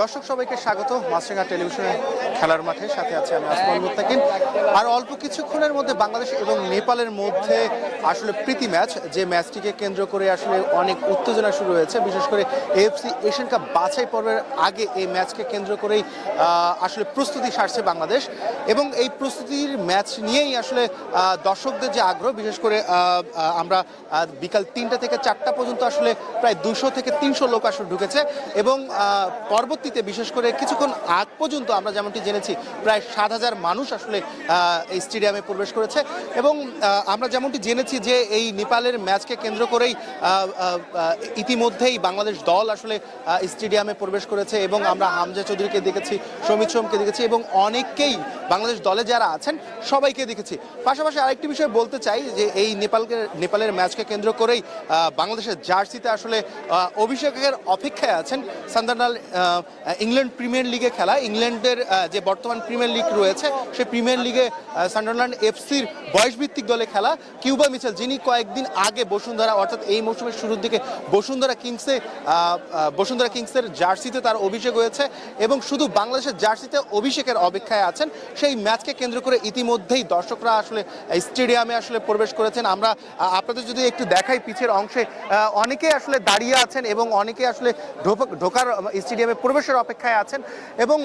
দর্শক সবাইকে স্বাগত। মাছরাঙা টেলিভিশনে খেলার মাঠে। সাথে আছে আমি আসমান মুত্তাকিন। আর অল্প কিছুক্ষণের মধ্যে বাংলাদেশ এবং নেপালের মধ্যে আসলে প্রীতি ম্যাচ, যে ম্যাচটিকে কেন্দ্র করে আসলে অনেক উত্তেজনা শুরু হয়েছে। বিশেষ করে এএফসি এশিয়ান কাপ বাছাই পর্বের আগে এই ম্যাচকে কেন্দ্র করেই আসলে প্রস্তুতি সারছে বাংলাদেশ। এবং এই প্রস্তুতির ম্যাচ নিয়েই আসলে দর্শকদের যে আগ্রহ, বিশেষ করে আমরা বিকাল তিনটা থেকে চারটা পর্যন্ত আসলে প্রায় দুশো থেকে তিনশো লোক আসলে ঢুকেছে। এবং পরবর্তীতে বিশেষ করে কিছুক্ষণ আগ পর্যন্ত আমরা যেমনটি জেনেছি প্রায় সাত হাজার মানুষ আসলে এই স্টেডিয়ামে প্রবেশ করেছে। এবং আমরা যেমনটি জেনেছি যে এই নেপালের ম্যাচকে কেন্দ্র করেই ইতিমধ্যেই বাংলাদেশ দল আসলে স্টেডিয়ামে প্রবেশ করেছে এবং আমরা হামজা চৌধুরীকে দেখেছি সমিত সোমকে দেখেছি এবং অনেককেই বাংলাদেশ দলে যারা আছেন সবাইকে দেখেছি। পাশাপাশি আরেকটি বিষয় বলতে চাই যে এই নেপালকে নেপালের ম্যাচকে কেন্দ্র করেই বাংলাদেশের জার্সিতে আসলে অভিষেকের অপেক্ষায় আছেন সান্দানাল ইংল্যান্ড প্রিমিয়ার লিগে খেলা। ইংল্যান্ডের আহ, যে বর্তমান প্রিমিয়ার লিগ রয়েছে, সেই প্রিমিয়ার লিগে সান্ডারল্যান্ড এফসির বয়সভিত্তিক দলে খেলা। কিউবা মিচেল, যিনি কয়েকদিন আগে বসুন্ধরা, অর্থাৎ এই মৌসুমের শুরুর দিকে বসুন্ধরা কিংসে বসুন্ধরা কিংসের জার্সিতে তার অভিষেক হয়েছে এবং শুধু বাংলাদেশের জার্সিতে অভিষেকের অপেক্ষায় আছেন। সেই ম্যাচকে কেন্দ্র করে ইতিমধ্যেই দর্শকরা আসলে স্টেডিয়ামে আসলে প্রবেশ করেছেন। আমরা আপনাদের যদি একটু দেখাই পিছের অংশে অনেকে আসলে দাঁড়িয়ে আছেন এবং অনেকে আসলে ঢোক- ঢোকার স্টেডিয়ামে প্রবেশের অপেক্ষায় আছেন এবং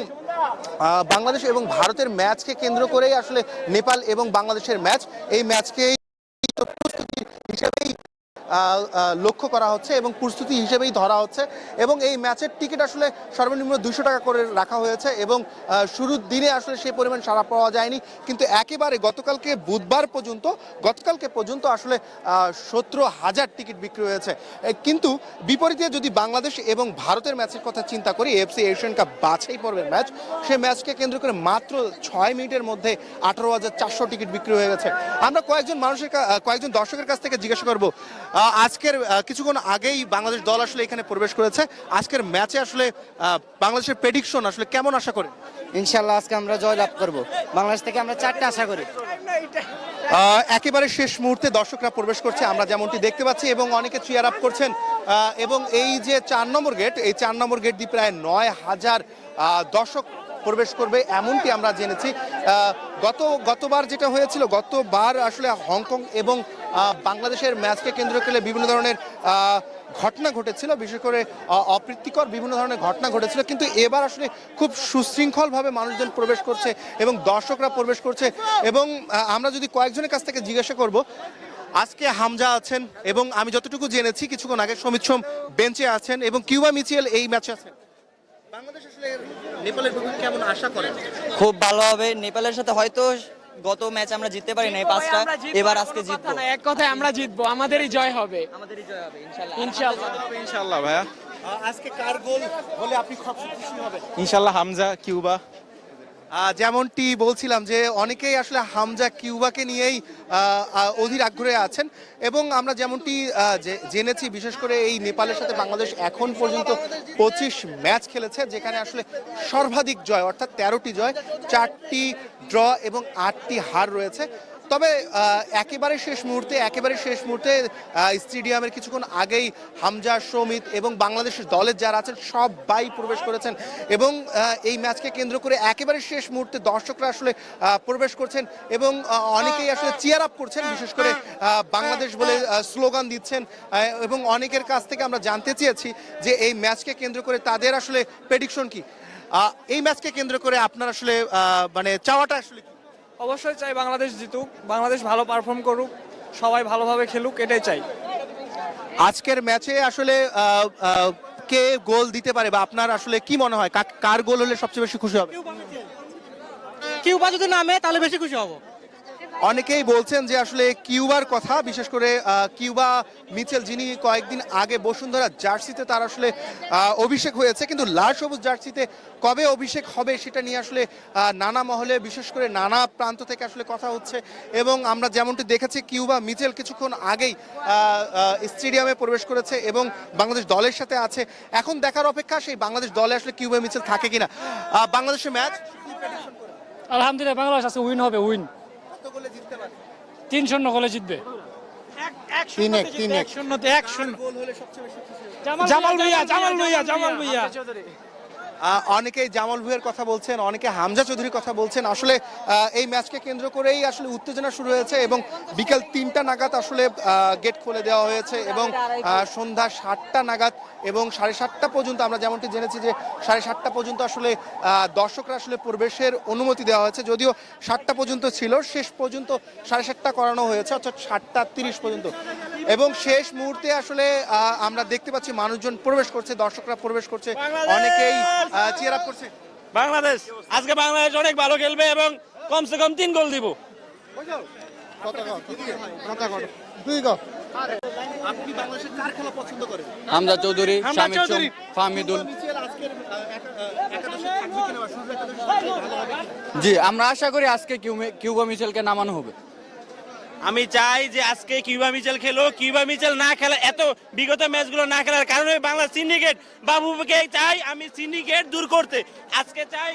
বাংলাদেশ এবং ভারতের ম্যাচকে কেন্দ্র করেই আসলে নেপাল এবং বাংলাদেশের ম্যাচ। এই ম্যাচকেই প্রস্তুতি হিসেবেই লক্ষ্য করা হচ্ছে এবং প্রস্তুতি হিসেবেই ধরা হচ্ছে। এবং এই ম্যাচের টিকিট আসলে সর্বনিম্ন দুশো টাকা করে রাখা হয়েছে এবং শুরুর দিনে আসলে সেই পরিমাণ সারা পাওয়া যায়নি। কিন্তু একেবারে গতকালকে বুধবার পর্যন্ত, গতকালকে পর্যন্ত আসলে সতেরো হাজার টিকিট বিক্রি হয়েছে। কিন্তু বিপরীতে যদি বাংলাদেশ এবং ভারতের ম্যাচের কথা চিন্তা করি, এফসি এশিয়ান কাপ বাছাই পর্বের ম্যাচ, সে ম্যাচকে কেন্দ্র করে মাত্র ছয় মিনিটের মধ্যে আঠারো হাজার চারশো টিকিট বিক্রি হয়ে গেছে। আমরা কয়েকজন মানুষের কয়েকজন দর্শকের কাছ থেকে জিজ্ঞাসা করব আজকের কিছুক্ষণ আগেই বাংলাদেশ দল আসলে এখানে প্রবেশ করেছে। আজকের ম্যাচে আসলে বাংলাদেশের প্রেডিকশন আসলে কেমন আশা করেন? ইনশাল্লাহ আজকে আমরা জয় লাভ করব। বাংলাদেশ থেকে আমরা চারটে আশা করি। একেবারে শেষ মুহূর্তে দর্শকরা প্রবেশ করছে আমরা যেমনটি দেখতে পাচ্ছি এবং অনেকে চিয়ার আপ করছেন। এবং এই যে চার নম্বর গেট এই চার নম্বর গেট দিয়ে প্রায় নয় হাজার দর্শক প্রবেশ করবে এমনটি আমরা জেনেছি। গত, গতবার যেটা হয়েছিল, গতবার আসলে হংকং এবং বাংলাদেশের ম্যাচকে কেন্দ্র করে বিভিন্ন ধরনের ঘটনা ঘটেছিল। বিশেষ করে অপ্রীতিকর বিভিন্ন ধরনের ঘটনা ঘটেছিল। কিন্তু এবার আসলে খুব সুশৃঙ্খলভাবে মানুষজন প্রবেশ করছে এবং দর্শকরা প্রবেশ করছে। এবং আমরা যদি কয়েকজনের কাছ থেকে জিজ্ঞাসা করব, আজকে হামজা আছেন এবং আমি যতটুকু জেনেছি, কিছুক্ষণ আগে সমিত সোম বেঞ্চে আছেন এবং কিউবা মিচিএল এই ম্যাচে আছেন। বাংলাদেশ আসলে নেপালের বিপক্ষে কেমন আশা করেন খুব ভালো হবে। নেপালের সাথে হয়তো গত ম্যাচ আমরা জিততে পারি নাই পাঁচটা। এবার আজকে জিতবো। না এক কথায় আমরা জিতবো। আমাদেরই জয় হবে। আমাদেরই জয় হবে ইনশাল্লাহ। ইনশাআল্লাহ ভাইয়া। আজকে কার গোল হলে আপনি খুব খুশি হবেন? ইনশাল্লাহ হামজা কিউবা। যেমনটি বলছিলাম যে অনেকেই আসলে হামজা কিউবাকে নিয়েই অধীর আগ্রহে আছেন এবং আমরা যেমনটি জেনেছি, বিশেষ করে এই নেপালের সাথে বাংলাদেশ এখন পর্যন্ত পঁচিশ ম্যাচ খেলেছে, যেখানে আসলে সর্বাধিক জয়, অর্থাৎ তেরোটি জয়, চারটি ড্র এবং আটটি হার রয়েছে। তবে একেবারে শেষ মুহূর্তে, একেবারে শেষ মুহূর্তে স্টেডিয়ামের কিছুক্ষণ আগেই হামজা সমিত এবং বাংলাদেশের দলের যারা আছেন, সবাই প্রবেশ করেছেন এবং এই ম্যাচকে কেন্দ্র করে একেবারে শেষ মুহূর্তে দর্শকরা আসলে প্রবেশ করছেন এবং অনেকেই আসলে চিয়ার আপ করছেন, বিশেষ করে বাংলাদেশ বলে স্লোগান দিচ্ছেন এবং অনেকের কাছ থেকে আমরা জানতে চেয়েছি যে এই ম্যাচকে কেন্দ্র করে তাদের আসলে প্রেডিকশন কি। এই ম্যাচকে কেন্দ্র করে আপনার আসলে মানে চাওয়াটা আসলে অবশ্যই চাই বাংলাদেশ জিতুক বাংলাদেশ ভালো পারফর্ম করুক সবাই ভালোভাবে খেলুক এটাই চাই। আজকের ম্যাচে আসলে কে গোল দিতে পারে বা আপনার আসলে কি মনে হয়? কার গোল হলে সবচেয়ে বেশি খুশি হবে? কিউবা যদি নামে তাহলে বেশি খুশি হব। অনেকেই বলছেন যে আসলে কিউবার কথা, বিশেষ করে কিউবা মিচেল, যিনি কয়েকদিন আগে বসুন্ধরা জার্সিতে তার আসলে অভিষেক হয়েছে। কিন্তু লাল সবুজ জার্সিতে কবে অভিষেক হবে সেটা নিয়ে আসলে নানা মহলে, বিশেষ করে নানা প্রান্ত থেকে আসলে কথা হচ্ছে। এবং আমরা যেমনটি দেখেছি, কিউবা মিচেল কিছুক্ষণ আগেই স্টেডিয়ামে প্রবেশ করেছে এবং বাংলাদেশ দলের সাথে আছে। এখন দেখার অপেক্ষা, সেই বাংলাদেশ দলে আসলে কিউবা মিচেল থাকে কিনা। বাংলাদেশের ম্যাচ। আলহামদুলিল্লাহ, বাংলাদেশ আছে, উইন হবে, উইন। গোলে জিততে পারে। তিন শূন্য গোলে জিতবে। হবে। জামাল ভুইয়া জামাল ভুইয়া জামাল ভুইয়া। অনেকেই জামাল ভুঁইয়ের কথা বলছেন অনেকে হামজা চৌধুরীর কথা বলছেন। আসলে আহ, এই ম্যাচকে কেন্দ্র করেই আসলে উত্তেজনা শুরু হয়েছে এবং বিকেল তিনটা নাগাদ আসলে গেট খুলে দেওয়া হয়েছে এবং আহ, সন্ধ্যা সাতটা নাগাদ এবং সাড়ে সাতটা পর্যন্ত আমরা যেমনটি জেনেছি যে সাড়ে সাতটা পর্যন্ত আসলে দর্শকরা আসলে প্রবেশের অনুমতি দেওয়া হয়েছে। যদিও সাতটা পর্যন্ত ছিল শেষ পর্যন্ত সাড়ে সাতটা করানো হয়েছে অর্থাৎ সাতটা তিরিশ পর্যন্ত। এবং শেষ মুহূর্তে আসলে আহ, আমরা দেখতে পাচ্ছি মানুষজন প্রবেশ করছে দর্শকরা প্রবেশ করছে অনেকেই চেয়ার আপ করছে। বাংলাদেশ! আজকে বাংলাদেশ অনেক ভালো খেলবে এবং কমসে কম তিন গোল দিব। আপনি বাংলাদেশের কার খেলা পছন্দ করেন? হামজা চৌধুরী ফাহমিদুল? জি আমরা আশা করি আজকে কিউবা মিশেলকে নামানো হবে। আমি চাই যে আজকে কিউবা মিচেল খেলো কিউবা মিচেল না খেলা এত বিগত ম্যাচগুলো না খেলার কারণে বাংলা সিন্ডিকেট বাবুকে চাই আমি সিন্ডিকেট দূর করতে। আজকে চাই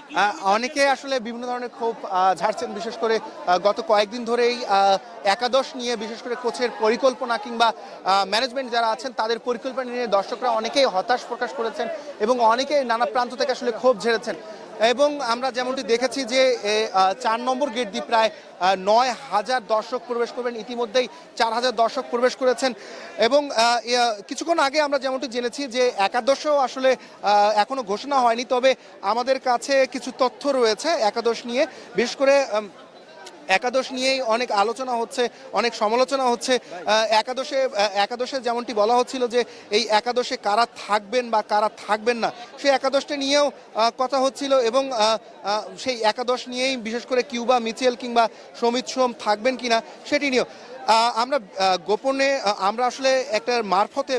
অনেকে আসলে বিভিন্ন ধরনের ক্ষোভ ঝাড়ছেন বিশেষ করে গত কয়েকদিন ধরেই একাদশ নিয়ে বিশেষ করে কোচের পরিকল্পনা কিংবা ম্যানেজমেন্ট যারা আছেন তাদের পরিকল্পনা নিয়ে দর্শকরা অনেকেই হতাশ প্রকাশ করেছেন এবং অনেকেই নানা প্রান্ত থেকে আসলে ক্ষোভ ঝেড়েছেন। এবং আমরা যেমনটি দেখেছি যে চার নম্বর গেট দিয়ে প্রায় নয় হাজার দর্শক প্রবেশ করবেন। ইতিমধ্যেই চার হাজার দর্শক প্রবেশ করেছেন এবং কিছুক্ষণ আগে আমরা যেমনটি জেনেছি যে, একাদশও আসলে এখনও ঘোষণা হয়নি। তবে আমাদের কাছে কিছু তথ্য রয়েছে একাদশ নিয়ে। বিশেষ করে একাদশ নিয়েই অনেক আলোচনা হচ্ছে, অনেক সমালোচনা হচ্ছে। একাদশে একাদশে যেমনটি বলা হচ্ছিল যে এই একাদশে কারা থাকবেন বা কারা থাকবেন না, সেই একাদশটা নিয়েও কথা হচ্ছিল এবং সেই একাদশ নিয়েই বিশেষ করে কিউবা, মিচেল কিংবা সমিত সোম থাকবেন কিনা সেটি নিয়েও। আমরা গোপনে আমরা আসলে একটা মারফতে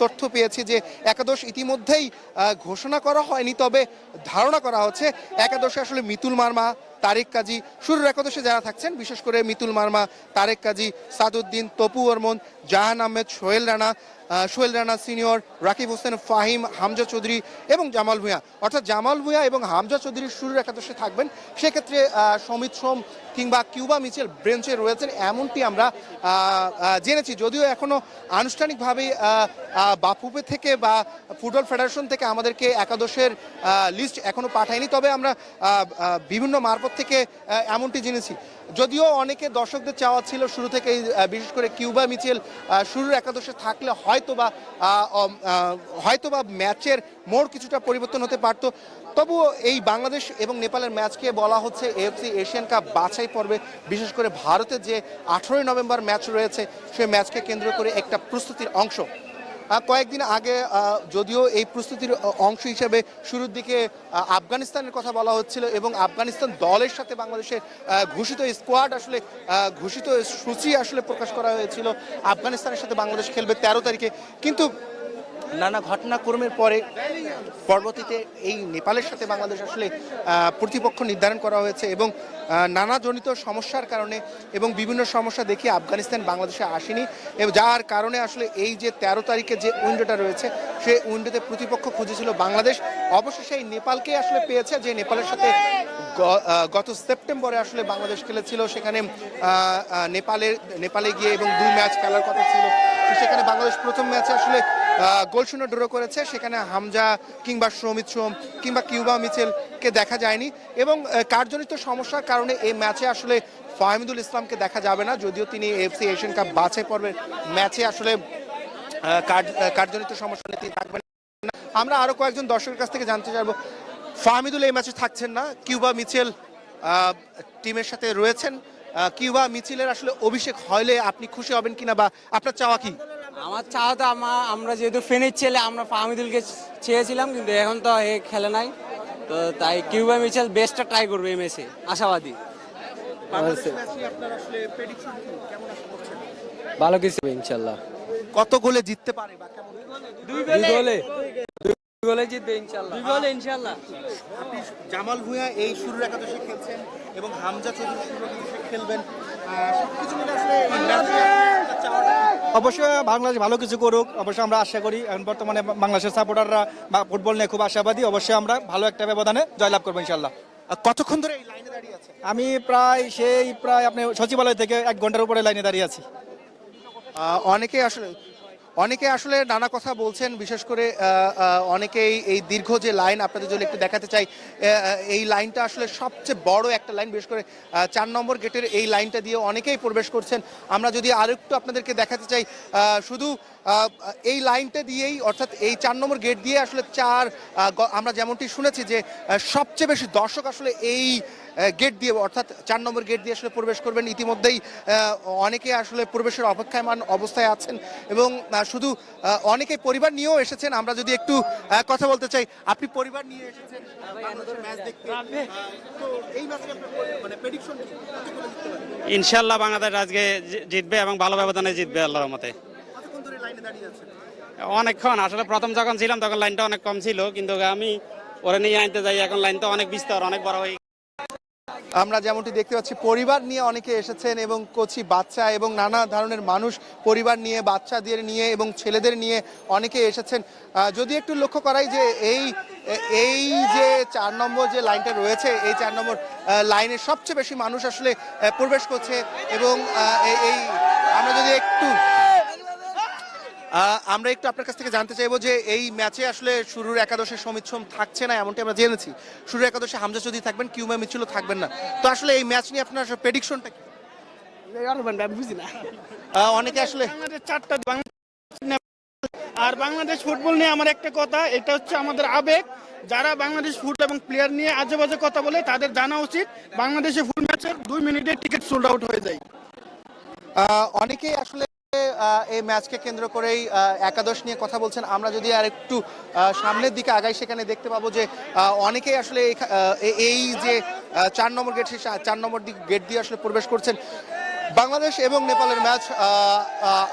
তথ্য পেয়েছি যে একাদশ ইতিমধ্যেই ঘোষণা করা হয়নি, তবে ধারণা করা হচ্ছে একাদশে আসলে মিতুল মার্মা, তারেক কাজী, শুরুর একাদশে যারা থাকছেন, বিশেষ করে মিতুল মার্মা, তারেক কাজী, সাদুদ্দিন, তপু বর্মন জাহান আহমেদ, সোহেল রানা সোহেল রানা সিনিয়র, রাকিব হোসেন, ফাহিম, হামজা চৌধুরী এবং জামাল ভূঁইয়া। অর্থাৎ জামাল ভূঁইয়া এবং হামজা চৌধুরী শুরুর একাদশে থাকবেন। সেক্ষেত্রে সমিত সোম কিংবা কিউবা মিচেল ব্রেঞ্চে রয়েছেন এমনটি আমরা জেনেছি। যদিও এখনও আনুষ্ঠানিকভাবে বাফুপে থেকে বা ফুটবল ফেডারেশন থেকে আমাদেরকে একাদশের লিস্ট এখনও পাঠায়নি তবে আমরা বিভিন্ন মারফত থেকে এমনটি জেনেছি। যদিও অনেকে দর্শকদের চাওয়া ছিল শুরু আহ, বিশেষ করে কিউবা মিচেল শুরুর একাদশে থাকলে হয়তো বা হয়তো বা ম্যাচের মোড় কিছুটা পরিবর্তন হতে পারত। তবুও এই বাংলাদেশ এবং নেপালের ম্যাচকে বলা হচ্ছে এএফসি এশিয়ান কাপ বাছাই পর্বে, বিশেষ করে ভারতের যে আঠেরোই নভেম্বর ম্যাচ রয়েছে সেই ম্যাচকে কেন্দ্র করে একটা প্রস্তুতির অংশ। কয়েকদিন আগে যদিও এই প্রস্তুতির অংশ হিসেবে শুরুর দিকে আফগানিস্তানের কথা বলা হচ্ছিল এবং আফগানিস্তান দলের সাথে বাংলাদেশের ঘোষিত স্কোয়াড আসলে ঘোষিত সূচি আসলে প্রকাশ করা হয়েছিল। আফগানিস্তানের সাথে বাংলাদেশ খেলবে তেরো তারিখে। কিন্তু নানা ঘটনাক্রমের পরে পরবর্তীতে এই নেপালের সাথে বাংলাদেশ আসলে প্রতিপক্ষ নির্ধারণ করা হয়েছে এবং আহ, নানাজনিত সমস্যার কারণে এবং বিভিন্ন সমস্যা দেখিয়ে আফগানিস্তান বাংলাদেশে আসেনি। এবং যার কারণে আসলে এই যে তেরো তারিখে যে উইন্ডোটা রয়েছে সে উইন্ডোতে প্রতিপক্ষ খুঁজেছিল বাংলাদেশ। অবশেষে এই নেপালকে আসলে পেয়েছে যে নেপালের সাথে গত সেপ্টেম্বরে আসলে বাংলাদেশ খেলেছিল। সেখানে নেপালের নেপালে গিয়ে এবং দুই ম্যাচ খেলার কথা ছিল। সেখানে বাংলাদেশ প্রথম ম্যাচে আসলে আহ, গোল ড্র করেছে। সেখানে হামজা কিংবা সমিত সোম কিংবা কিউবা মিচেলকে দেখা যায়নি। এবং কার্যনিত সমস্যার কারণে এই ম্যাচে আসলে ফাহমিদুল ইসলামকে দেখা যাবে না। যদিও তিনি এফসি এশিয়ান কাপ বাছাই পর্বের ম্যাচে আসলে আহ, কার্য- আহ, কার্যজনিত সমস্যা নিয়ে তিনি থাকবেন আমরা আরও কয়েকজন দর্শকের কাছ থেকে জানতে চাইব ফাহমিদুল এই ম্যাচে থাকছেন না। কিউবা মিচেল টিমের সাথে রয়েছেন। কিউবা মিচিলের আসলে অভিষেক হলে আপনি খুশি হবেন কিনা বা আপনার চাওয়া কি? আমার চাওয়া তো আমা- আমরা যেহেতু ফেনের ছেলে আমরা ফাহমিদুলকে চেয়েছিলাম কিন্তু এখন তো এ খেলে নাই। তো তাই কিউবা মিচেল বেস্টটা ট্রাই করবে এই ম্যাচে আশাবাদী। ভালো কিছু ইনশাল্লাহ। কত গোলে জিততে পারে বা কেমন? দুই গোলে। দুই গোলে। জিতবে ইনশাল্লাহ। দুই গোলে ইনশাল্লাহ। আপনি জামাল ভুঁইয়া এই শুরুর একাদশে খেলছেন এবং হামজা চৌধুরী শুরুর একাদশে খেলবেন। অবশ্যই বাংলাদেশ ভালো কিছু করুক অবশ্যই আমরা আশা করি। এখন বর্তমানে বাংলাদেশের সাপোর্টাররা বা ফুটবল নিয়ে খুব আশাবাদী অবশ্যই আমরা ভালো একটা ব্যবধানে জয়লাভ করব ইনশাল্লাহ কতক্ষণ ধরে এই লাইনে দাঁড়িয়ে আছে? আমি প্রায় সেই প্রায় আপনি সচিবালয় থেকে এক ঘণ্টার উপরে লাইনে দাঁড়িয়ে আছি। অনেকেই অনেকে আসলে অনেকে আসলে নানা কথা বলছেন, বিশেষ করে অনেকেই এই দীর্ঘ যে লাইন আপনাদের জন্য একটু দেখাতে চাই এই লাইনটা আসলে সবচেয়ে বড় একটা লাইন, বিশেষ করে চার নম্বর গেটের এই লাইনটা দিয়ে অনেকেই প্রবেশ করছেন। আমরা যদি আরেকটু আপনাদেরকে দেখাতে চাই শুধু এই লাইনটা দিয়েই, অর্থাৎ এই চার নম্বর গেট দিয়ে আসলে চার আমরা যেমনটি শুনেছি যে সবচেয়ে বেশি দর্শক আসলে এই গেট দিয়ে অর্থাৎ চার নম্বর গেট দিয়ে আসলে প্রবেশ করবেন। ইতিমধ্যেই অনেকে আসলে প্রবেশের অপেক্ষামান অবস্থায় আছেন এবং শুধু অনেকে পরিবার নিয়েও এসেছেন। আমরা যদি একটু কথা বলতে চাই আপনি পরিবার নিয়ে এসেছেন ম্যাচে আপনার মানে? ইনশাল্লাহ বাংলাদেশ আজকে জিতবে এবং ভালো ব্যবধানে জিতবে আল্লাহর মতে অনেকক্ষণ আসলে প্রথম যখন ছিলাম তখন লাইনটা অনেক কম ছিল কিন্তু আমি ওরা নিয়ে আনতে যাই এখন লাইনটা অনেক বিস্তর অনেক বড় হয়ে আমরা যেমনটি দেখতে পাচ্ছি, পরিবার নিয়ে অনেকে এসেছেন এবং কচি বাচ্চা এবং নানা ধরনের মানুষ পরিবার নিয়ে বাচ্চাদের নিয়ে এবং ছেলেদের নিয়ে অনেকে এসেছেন। যদি একটু লক্ষ্য করাই যে এই এই যে চার নম্বর যে লাইনটা রয়েছে, এই চার নম্বর লাইনে সবচেয়ে বেশি মানুষ আসলে প্রবেশ করছে এবং এই- আমরা যদি একটু আমরা একটু আপনার কাছ থেকে জানতে চাইব যে এই ম্যাচে আসলে শুরুর একাদশে সমিত সোম থাকছে না এমনটি আমরা জেনেছি। শুরুর একাদশে হামজা চৌধুরী থাকবেন কিউমা মিছিল থাকবেন না। তো আসলে এই ম্যাচ নিয়ে আপনার প্রেডিকশনটা কি? অনেকে আসলে চারটা আর বাংলাদেশ ফুটবল নিয়ে আমার একটা কথা এটা হচ্ছে আমাদের আবেগ। যারা বাংলাদেশ ফুট এবং প্লেয়ার নিয়ে আজে বাজে কথা বলে তাদের জানা উচিত বাংলাদেশে ফুল ম্যাচের দুই মিনিটে টিকিট সোল্ড আউট হয়ে যায়। আহ, অনেকেই আসলে এই ম্যাচকে কেন্দ্র করেই একাদশ নিয়ে কথা বলছেন। আমরা যদি আর একটু সামনের দিকে আগাই, সেখানে দেখতে পাবো যে অনেকেই আসলে এই- যে চার নম্বর গেট সেই চার নম্বর দিক গেট দিয়ে আসলে প্রবেশ করছেন। বাংলাদেশ এবং নেপালের ম্যাচ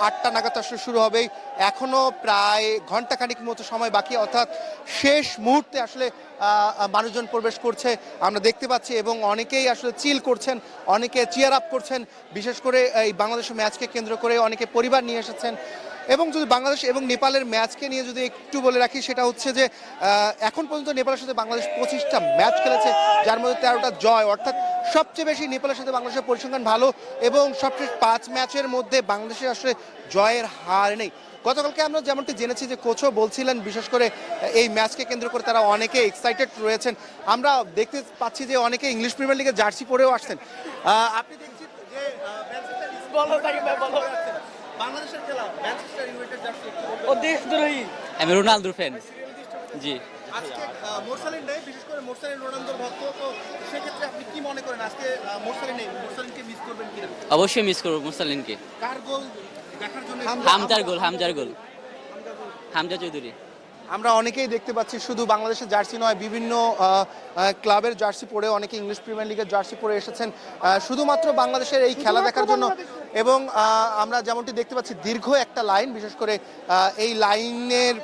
আটটা নাগাদ আসলে শুরু হবে এখনও প্রায় ঘণ্টা খানিক মতো সময় বাকি, অর্থাৎ শেষ মুহূর্তে আসলে মানুষজন প্রবেশ করছে। আমরা দেখতে পাচ্ছি এবং অনেকেই আসলে চিল করছেন, অনেকে চিয়ার আপ করছেন। বিশেষ করে এই বাংলাদেশের ম্যাচকে কেন্দ্র করে অনেকে পরিবার নিয়ে এসেছেন। এবং যদি বাংলাদেশ এবং নেপালের ম্যাচকে নিয়ে যদি একটু বলে রাখি, সেটা হচ্ছে যে এখন পর্যন্ত নেপালের সাথে বাংলাদেশ পঁচিশটা ম্যাচ খেলেছে, যার মধ্যে তেরোটা জয়। অর্থাৎ সবচেয়ে বেশি নেপালের সাথে বাংলাদেশের পরিসংখ্যান ভালো এবং সবচেয়ে পাঁচ ম্যাচের মধ্যে বাংলাদেশের আসলে জয়ের হার নেই। গতকালকে আমরা যেমনটি জেনেছি যে কোচও বলছিলেন, বিশেষ করে এই ম্যাচকে কেন্দ্র করে তারা অনেকে এক্সাইটেড রয়েছেন। আমরা দেখতে পাচ্ছি যে অনেকে ইংলিশ প্রিমিয়ার লিগের জার্সি পরেও আসছেন। আপনি দেখছি যে। বাংলাদেশের খেলা ম্যানচেস্টার ইউনাইটেড জার্সি একটু বলবেন? আমি রোনালদোর ফ্যান জি। আজকে মোরসালিন নেই বিশেষ করে মোরসালিন রোনালদোর ভক্ত তো সেক্ষেত্রে আপনি কি মনে করেন আজকে মোরসালিন নেই? মোরসালিনকে মিস করবেন কিনা? অবশ্যই মিস করব মুসালিনকে কার গোল দেখার জন্য? হামজার গোল হামজার গোল হামজা চৌধুরী। আমরা অনেকেই দেখতে পাচ্ছি শুধু বাংলাদেশের জার্সি নয় বিভিন্ন ক্লাবের জার্সি পরে অনেকে ইংলিশ প্রিমিয়ার লিগের জার্সি পরে এসেছেন। শুধুমাত্র বাংলাদেশের এই খেলা দেখার জন্য এবং আমরা যেমনটি দেখতে পাচ্ছি, দীর্ঘ একটা লাইন, বিশেষ করে এই লাইনের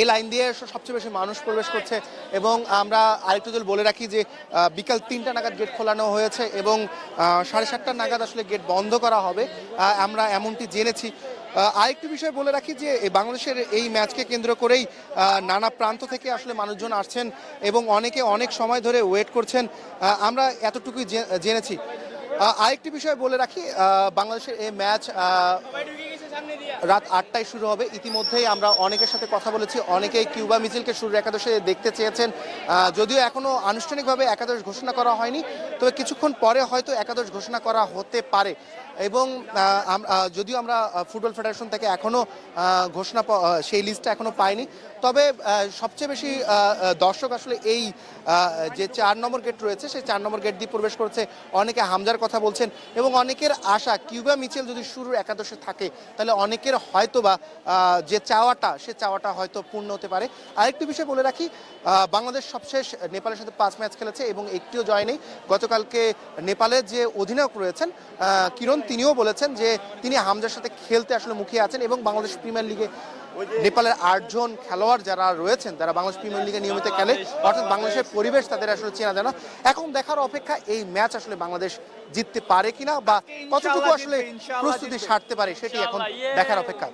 এই লাইন দিয়ে সবচেয়ে বেশি মানুষ প্রবেশ করছে এবং আমরা আরেকটু যদি বলে রাখি যে বিকাল তিনটা নাগাদ গেট খোলানো হয়েছে এবং সাড়ে সাতটা নাগাদ আসলে গেট বন্ধ করা হবে। আমরা এমনটি জেনেছি। আরেকটি বিষয় বলে রাখি যে বাংলাদেশের এই ম্যাচকে কেন্দ্র করেই নানা প্রান্ত থেকে আসলে মানুষজন আসছেন এবং অনেকে অনেক সময় ধরে ওয়েট করছেন। আমরা এতটুকুই জেনেছি। আরেকটি বিষয় বলে রাখি বাংলাদেশের এই ম্যাচ রাত আটটায় শুরু হবে। ইতিমধ্যেই আমরা অনেকের সাথে কথা বলেছি, অনেকেই কিউবা মিছিলকে শুরুর একাদশে দেখতে চেয়েছেন। যদিও এখনও আনুষ্ঠানিকভাবে একাদশ ঘোষণা করা হয়নি, তবে কিছুক্ষণ পরে হয়তো একাদশ ঘোষণা করা হতে পারে। এবং যদিও আমরা ফুটবল ফেডারেশন থেকে এখনও ঘোষণা সেই লিস্টটা এখনও পাইনি। তবে সবচেয়ে বেশি দর্শক আসলে এই যে চার নম্বর গেট রয়েছে, সেই চার নম্বর গেট দিয়ে প্রবেশ করছে। অনেকে হামজার কথা বলছেন এবং অনেকের আশা, কিউবা মিচেল যদি শুরুর একাদশে থাকে, তাহলে অনেকের হয়তো বা যে চাওয়াটা, সে চাওয়াটা হয়তো পূর্ণ হতে পারে। আরেকটি বিষয় বলে রাখি বাংলাদেশ সবশেষ নেপালের সাথে পাঁচ ম্যাচ খেলেছে এবং একটিও জয় নেই। গতকালকে নেপালের যে অধিনায়ক রয়েছেন কিরণ তিনিও বলেছেন যে তিনি হামজার সাথে খেলতে আসলে মুখিয়ে আছেন এবং বাংলাদেশ প্রিমিয়ার লিগে নেপালের আটজন খেলোয়াড় যারা রয়েছেন, তারা বাংলাদেশ প্রিমিয়ার লিগে নিয়মিত খেলে। অর্থাৎ বাংলাদেশের পরিবেশ তাদের আসলে চেনা জানা। এখন দেখার অপেক্ষা এই ম্যাচ আসলে বাংলাদেশ জিততে পারে কিনা বা কতটুকু আসলে প্রস্তুতি সারতে পারে, সেটি এখন দেখার অপেক্ষা।